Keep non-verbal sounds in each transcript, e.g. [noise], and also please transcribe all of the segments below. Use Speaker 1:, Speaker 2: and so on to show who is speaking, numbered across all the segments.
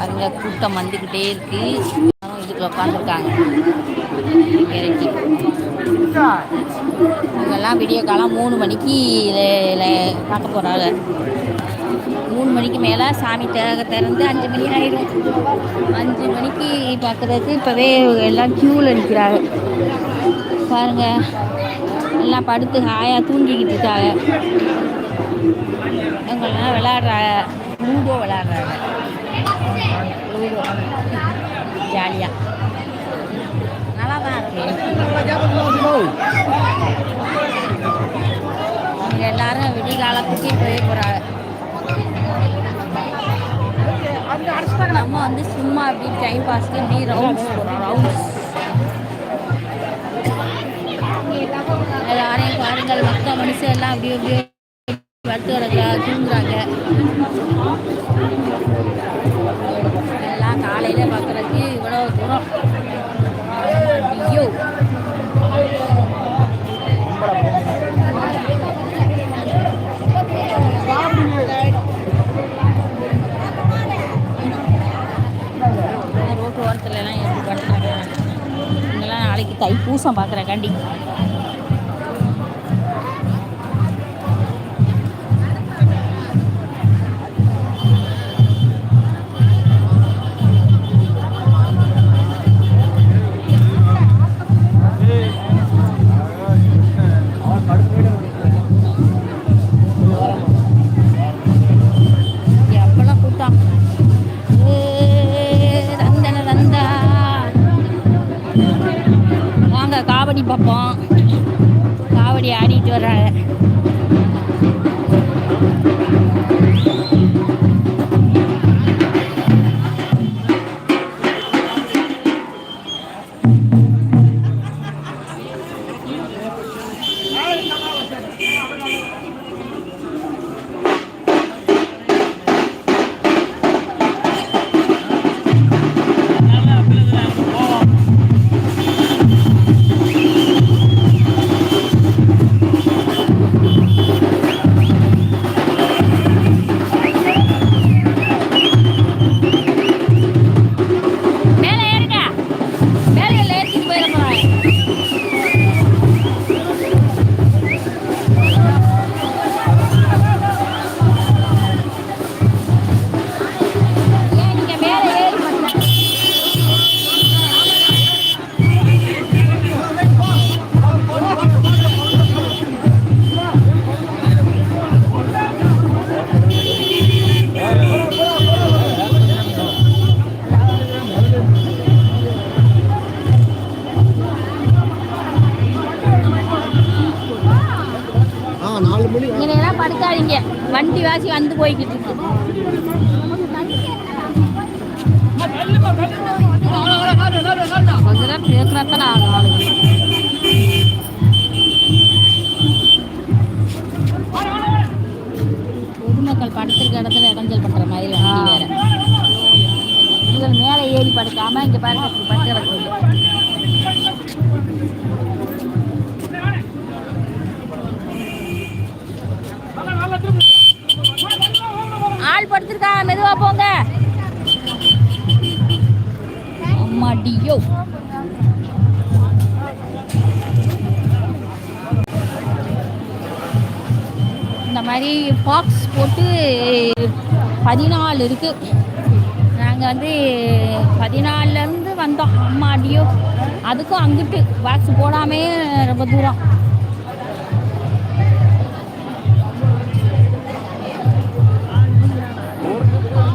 Speaker 1: பாருங்க கூட்டம் வந்துக்கிட்டே இருக்கு. இதுக்குள்ள உட்காந்துருக்காங்க இறக்கி இவங்கெல்லாம் விடிய காலம் மூணு மணிக்கு பார்க்க போறாங்க. மூணு மணிக்கு மேலே சாமி திறக திறந்து அஞ்சு மணி ஆயிடும் அஞ்சு மணிக்கு பார்க்குறதுக்கு இப்போவே எல்லாம் க்யூவில் நிற்கிறாங்க பாருங்க எல்லாம் படுத்து ஹாயாக தூங்கிக்கிட்டு இருக்காங்க. இவங்கெல்லாம் விளாடுறாங்க. லூடோ விளாடுறாங்க. ஜாலியாக நல்லா தான் இருக்கு எல்லாரும் விடிய காலத்துக்கு இப்போவே போகிறாங்க நம்ம வந்து சும்மா அப்படி டைம் பாஸ்க்கு இப்படி ரவுண்ட்ஸ் போகிறோம் ரவுண்ட்ஸ் எல்லாரையும் பாருங்கள் மொத்த மனுஷன் எல்லாம் அப்படியே அப்படியே நாளைக்கு தைப்பூசம் பார்க்குறேன் காவடி பார்ப்போம். காவடி ஆடிட்டு வர்றாங்க. கொஞ்ச நேரம் ஆகும் ஆளுங்க பொதுமக்கள் படுத்திருக்க இடத்துல இடைஞ்சல் பண்ற மாதிரி வண்டி வேற. மேலே ஏறி படுக்காம இங்க பாருங்க இப்படி ஆள் படுத்திருக்கா மெதுவா போங்க. அம்மாடியோ. மாதிரி பாக்ஸ் போட்டு பதினாலு இருக்கு நாங்கள் வந்து பதினாலுலேருந்து வந்தோம். அம்மாடியோ அதுக்கும் அங்கிட்டு பாக்ஸ் போடாமே ரொம்ப தூரம்.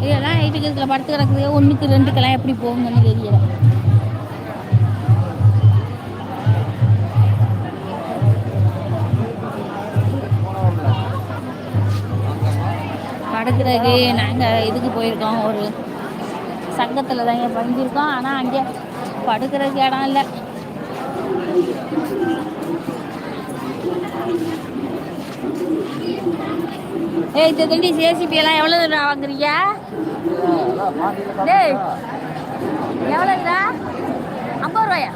Speaker 1: இதெல்லாம் நைட்டுக்கு இதில் படுத்து கிடக்குது. ஒன்றுக்கு ரெண்டுக்கெல்லாம் எப்படி போகுங்கன்னு தெரியல. படுக்கிறதுக்கு நாங்கள் இதுக்கு போயிருக்கோம். ஒரு சங்கத்தில் தாங்க பங்கியிருக்கோம் ஆனால் அங்கே படுக்கிறதுக்கு இடம் இல்லை. ஏய் இந்த தண்டி ஜேசிபி எல்லாம் எவ்வளோ வாங்குறீங்க? டேய் எவ்வளோங்கடா ஐம்பது ரூபாயா?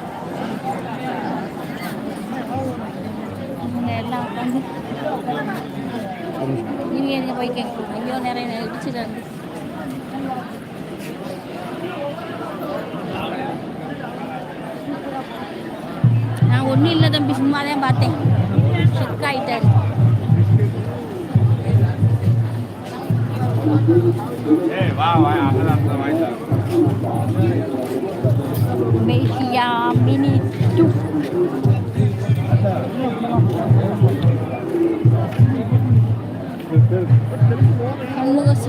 Speaker 1: எல்லாம் உட்காந்து இங்கே இங்கே போய் கேட்கணும் ஐயோ நிறைய இடிச்சிடாங்க நான் ஒன்றும் இல்லை தம்பி சும்மா தான் பார்த்தேன். ஷிக் ஆகிட்டாரு Mexiya mini.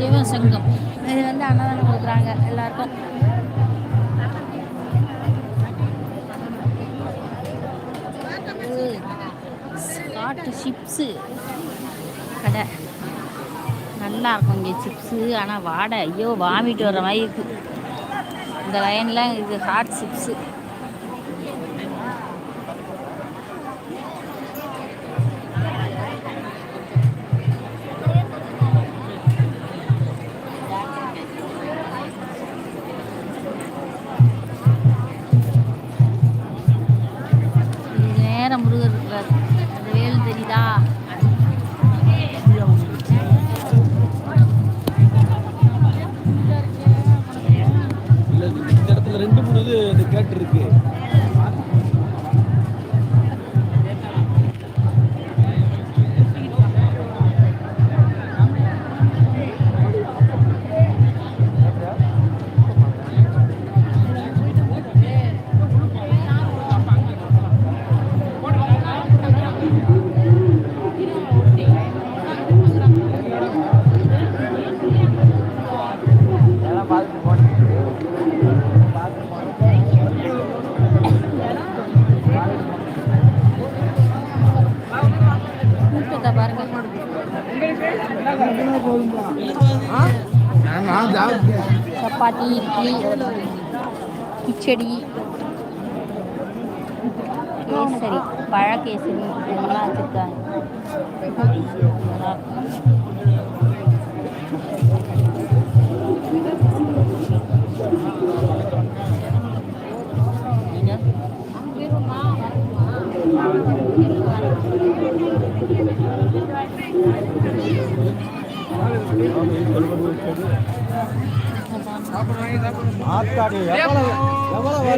Speaker 1: சேவா சங்கம். இது வந்து அன்னதானம் கொடுக்குறாங்க எல்லாருக்கும். ஸ்காட்டு சிப்ஸு. கடை. நல்லா இருக்கும் இங்கே சிப்ஸு ஆனால் வாடை. ஐயோ வாமிட்டு வர மாதிரி இருக்குது இந்த லைனில் இது ஹாட் சிப்ஸு. கிச்சடி கேசரி பழ கேசரி இதெல்லாம் வச்சுருக்காங்க நல்லா இருக்கும்.
Speaker 2: ஆத்தாடி எவ்வளவு எவ்வளவு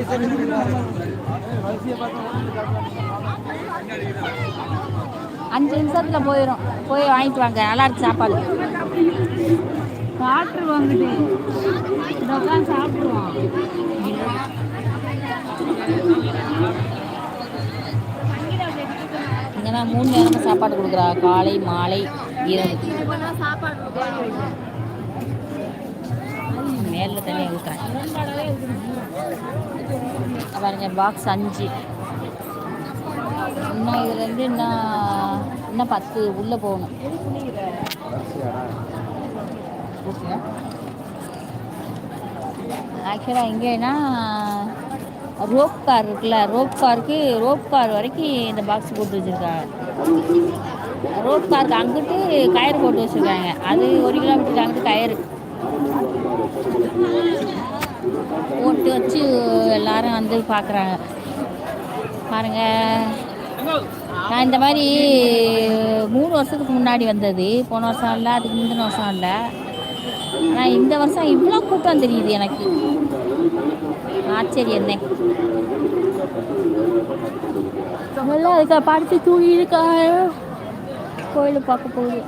Speaker 1: அஞ்சு நிமிஷத்துல போயிடும் போய் வாங்கிட்டு வாங்க. நல்லா இருக்கு சாப்பாடு.
Speaker 3: காற்று வாங்கிட்டு உட்காந்து சாப்பிடுவோம்.
Speaker 1: இங்கன்னா மூணு நேரமும் சாப்பாடு கொடுக்குறா. காலை மாலை இரவு. நேரில் தண்ணி ஊற்றுறேன் பாருங்க பாக்ஸ் அஞ்சு இன்னும் இதுலேருந்து இன்னும் இன்னும் பத்து உள்ளே போகணும் ஆக்சுவலாக எங்கேன்னா ரோப் கார் இருக்குல்ல ரோப் காருக்கு ரோப் கார் வரைக்கும் இந்த பாக்ஸ் போட்டு வச்சுருக்காங்க ரோப் காருக்கு அங்கிட்டு கயிறு போட்டு வச்சுருக்காங்க அது ஒரு கிலோமீட்டருக்கு அங்கிட்டு கயிறு போட்டு வச்சு எல்லாரும் வந்து பார்க்குறாங்க. பாருங்க. நான் இந்த மாதிரி மூணு வருஷத்துக்கு முன்னாடி வந்தது. போன வருஷம் இல்லை அதுக்கு முந்தின வருஷம் இல்லை ஆனால் இந்த வருஷம் இவ்வளோ கூட்டம் தெரியுது எனக்கு. ஆச்சரியம். தான் நல்லா இருக்கா? படித்து தூங்கி இருக்கா கோயில் பார்க்க போகுது.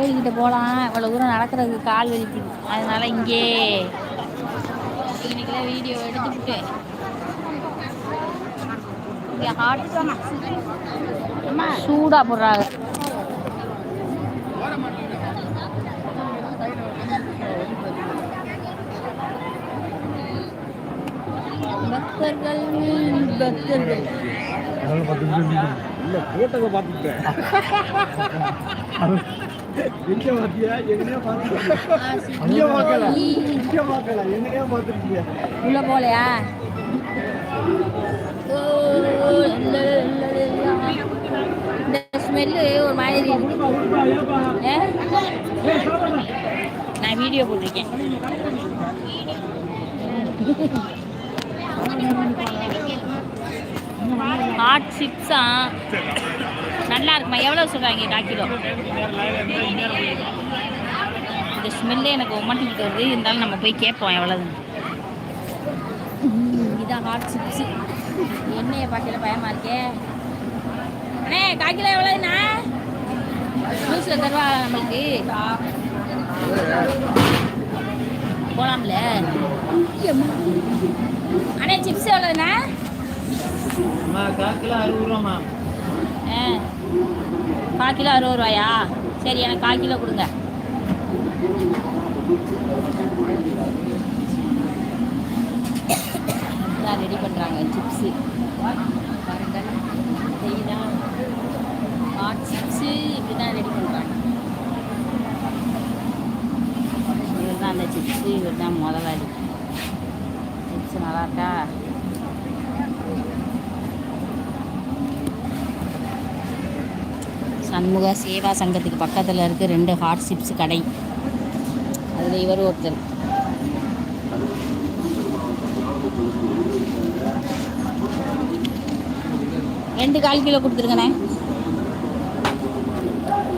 Speaker 1: கோயில்கிட்ட போகலாம் இவ்வளோ தூரம் நடக்கிறதுக்கு கால் வலிக்குது அதனால இங்கே இன்னைக்கெல்லாம் வீடியோ எடுத்துக்கிட்டு இங்கே ஹாட் சூடாக போடுறாங்க. பக்தர்கள் பக்தர்கள்.
Speaker 2: இல்ல போட்டதை பார்த்துட்டேன் [laughs] எங்க பார்த்தியா எங்கேயோ பார்த்துருக்கேன் இங்க பார்க்கல? இங்க பார்க்கல? எங்கேயோ பார்த்துருக்கீங்க
Speaker 1: உள்ள போலையா. இந்த ஸ்மெல்லு ஒரு மாதிரி? நான் வீடியோ போட்டிருக்கேன். ஹாட் சிப்ஸா நல்லா இருக்குமா? எவ்வளோ சொல்கிறாங்க கால் கிலோ. இந்த ஸ்மெல்லே எனக்கு ஒம்மட்டிக்கிட்டு வருது. இருந்தாலும் நம்ம போய் கேட்போம் எவ்வளோதுன்னு இதான் ஹாட் சிப்ஸு எண்ணெயை பார்க்கல பயமாக இருக்கே? அண்ணே காக்கிலோ எவ்வளோண்ணா நியூஸில் தருவா நம்மளுக்கு? போலாம்ல. அண்ணே சிப்ஸ் எவ்வளோண்ணா
Speaker 2: கால் கிலோ அறுபது ரூபாம்மா
Speaker 1: ஆ. கால் கிலோ அறுபது ரூபாயா? சரி எனக்கு கால் கிலோ கொடுங்க. ரெடி பண்ணுறாங்க சிப்ஸு பாருங்க தெரியுதா ஹாட் சிப்ஸு இப்படி தான் ரெடி பண்ணுறாங்க இவர் தான் அந்த சிப்ஸு இவர் தான் முதலாளி. சிப்ஸ் நல்லா இருக்கா சண்முக சேவா சங்கத்துக்கு பக்கத்தில் இருக்க ரெண்டு ஹாட் சிப்ஸ் கடை. அதில் இவர் ஒருத்தர். ரெண்டு கால் கிலோ கொடுத்துருங்கண்ணே.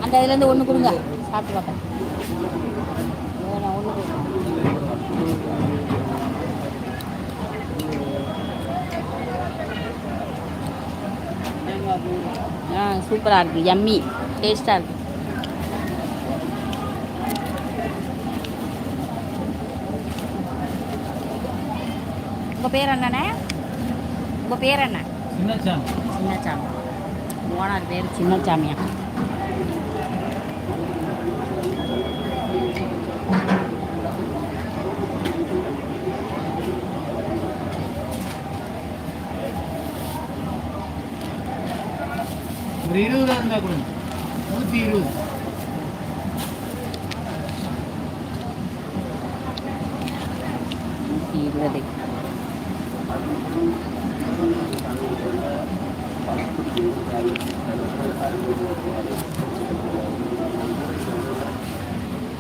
Speaker 1: அந்த இதுலேருந்து ஒன்று கொடுங்க. சாப்பிட்டு பார்ப்பேன் ஒன்று ஆ சூப்பராக இருக்குது யம்மி டேஸ்ட்டாக இருக்குது உங்கள் பேர் என்னண்ணே? உங்கள் பேர் என்ன?
Speaker 2: சின்னச்சாமி.
Speaker 1: சின்னச்சாமி. ஓனர் பேர் சின்னச்சாமியா
Speaker 2: ஒரு இருபது கொடுங்க நூற்றி இருபது.
Speaker 1: நூற்றி இருபது.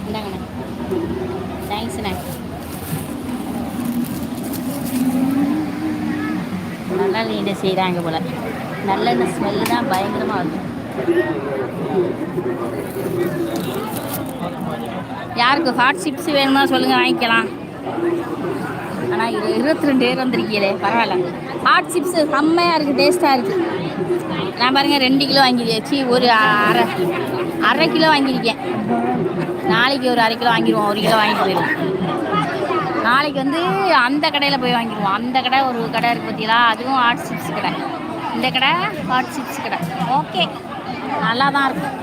Speaker 1: இந்தாங்கண்ணே. தேங்க்ஸ்ண்ணே நல்லெண்ணெய் செய்கிறாங்க போல். நல்லெண்ணெய் ஸ்மெல்லு தான் பயங்கரமாக இருக்கும். யாருக்கு ஹாட் சிப்ஸ் வேணுமா சொல்லுங்கள் வாங்கிக்கலாம். ஆனால் இது இருபத்தி ரெண்டு பேர் வந்திருக்கீங்களே பரவாயில்ல. ஹாட் சிப்ஸ் செம்மையாக இருக்குது டேஸ்ட்டாக இருக்குது நான் பாருங்கள் ரெண்டு கிலோ வாங்கிடுச்சு ஒரு அரை அரை கிலோ வாங்கியிருக்கேன். நாளைக்கு ஒரு அரை கிலோ வாங்கிடுவோம் ஒரு கிலோ வாங்கிட்டு போயிடுவோம். நாளைக்கு வந்து அந்த கடையில் போய் வாங்கிடுவோம் அந்த கடை ஒரு கடை இருக்குது பார்த்தீங்களா அதுவும் ஹாட் சிப்ஸ் கடை. இந்த கடை ஹாட் சிப்ஸ் கடை. ஓகே நல்லா தான் இருக்கும்.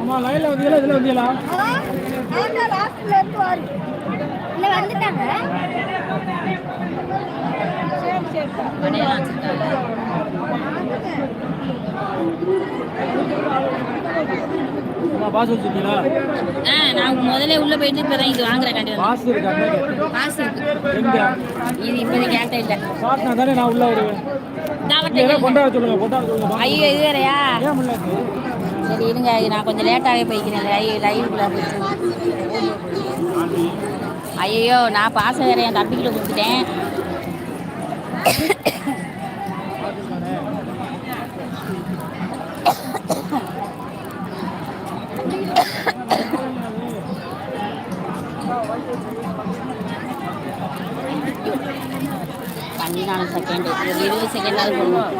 Speaker 2: அம்மா லைனில் வந்தீங்களா இதில் வந்தீங்களா
Speaker 1: கடையெல்லாம் வச்சுருக்காங்க
Speaker 2: அம்மா பாஸ் வச்சுருக்கீங்களா
Speaker 1: ஆ நான் முதல்ல உள்ளே போயிட்டு இப்போ தான் இது வாங்குறேன் கண்டு
Speaker 2: பாஸ் இருக்கா
Speaker 1: இருக்கு. இது இப்போதைக்கு கேட்ட இல்லை.
Speaker 2: தானே நான் உள்ள வருவேன்.
Speaker 1: தாவட்டை
Speaker 2: சொல்லுங்க சொல்லுங்க
Speaker 1: ஐயோ இது வேறையா? சரி இருங்க நான் கொஞ்சம் லேட்டாகவே போய்க்கிறேன். லைவ் லைவுக்குள்ளே போயிட்டு ஐயோ நான் பாசம் வேற என் தம்பிக்கிட்ட கொடுத்துட்டேன். பதினாலு செகண்ட் ஒரு இருபது செகண்டாவது போடுவோம்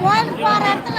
Speaker 3: கோயிலுக்கு போற இடத்துல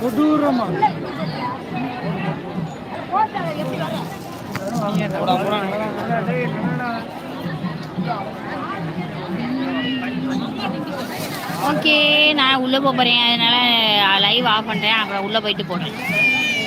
Speaker 2: கொடூரமா
Speaker 1: ஓகே நான் உள்ளே போகிறேன் அதனால் லைவ் ஆஃப் பண்ணுறேன் அப்புறம் உள்ளே போயிட்டு போடுறேன்.